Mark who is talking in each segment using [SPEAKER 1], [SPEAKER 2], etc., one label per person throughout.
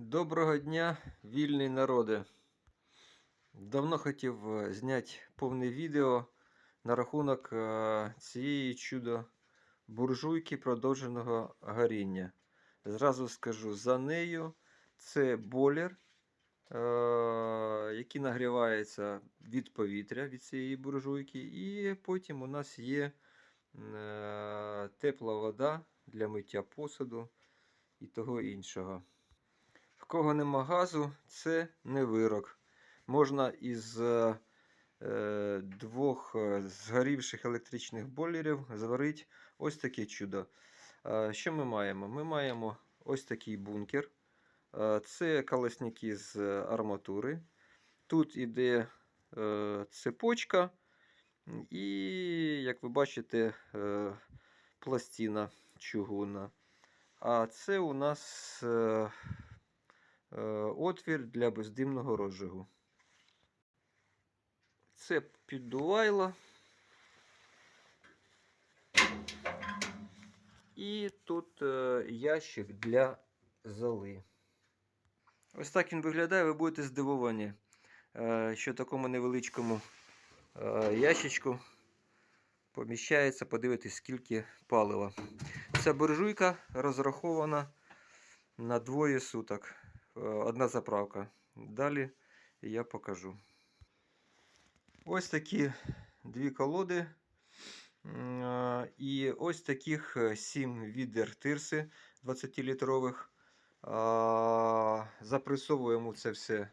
[SPEAKER 1] Доброго дня, вільний народи. Давно хотів е, зняти повне відео на рахунок е, цієї чудо буржуйки продовженого горіння. Зразу скажу, за нею це бойлер, е, який нагрівається від повітря від цієї буржуйки. І потім у нас є тепла вода для миття посуду і того іншого. Кого нема газу, це не вирок. Можна із е, е, двох е, згорівших електричних бойлерів зварити ось таке чудо. Е, що ми маємо? Ми маємо ось такий бункер. Е, це колесники з арматури. Тут іде е, цепочка, і, як ви бачите, е, пластина чугунна. А це у нас е, отвір для бездимного розжигу. Це піддувайло. І тут е, ящик для золи. Ось так він виглядає, ви будете здивовані, е, що такому невеличкому е, ящичку поміщається, подивитись, скільки палива. Ця буржуйка розрахована на двоє суток. Е, Одна заправка. Далі я покажу. Ось такі дві колоди. Е, І ось таких 7 відер тирси 20-літрових. Запресовуємо це все.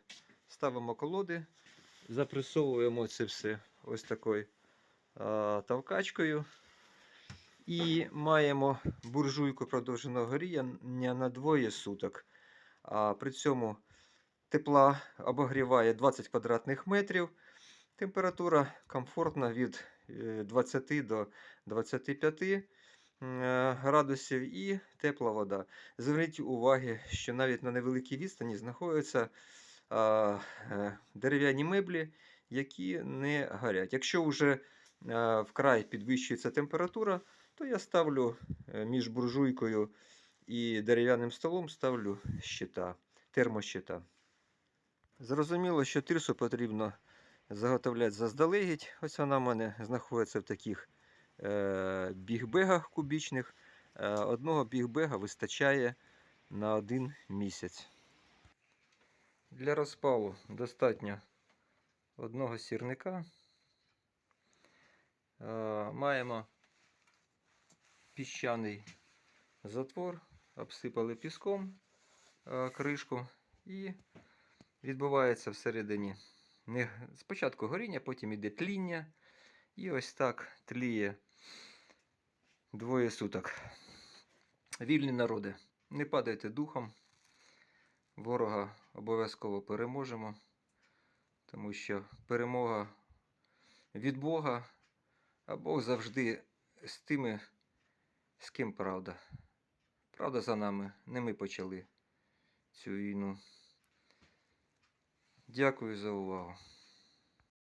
[SPEAKER 1] Ставимо колоди, запресовуємо це все ось такою тавкачкою. І маємо буржуйку продовженого горіння на двоє суток. А при цьому тепла обогріває 20 квадратних метрів. Температура комфортна від е, 20 до 25 е, градусів і тепла вода. Зверніть увагу, що навіть на невеликій відстані знаходяться е, дерев'яні меблі, які не горять. Якщо вже е, вкрай підвищується температура, то я ставлю е, між буржуйкою і дерев'яним столом ставлю щита, термощита. Зрозуміло, що тирсу потрібно заготовляти заздалегідь. Ось вона в мене знаходиться в таких е, бігбегах кубічних. Е, одного бігбега вистачає на один місяць. Для розпалу достатньо одного сірника. Е, маємо піщаний затвор, обсипали піском е, кришку і відбувається всередині. Спочатку горіння, потім іде тління. І ось так тліє двоє суток. Вільні народи, не падайте духом. Ворога обов'язково переможемо, тому що перемога від Бога, а Бог завжди з тими, з ким правда. Правда за нами, не ми почали цю війну. Дякую за увагу.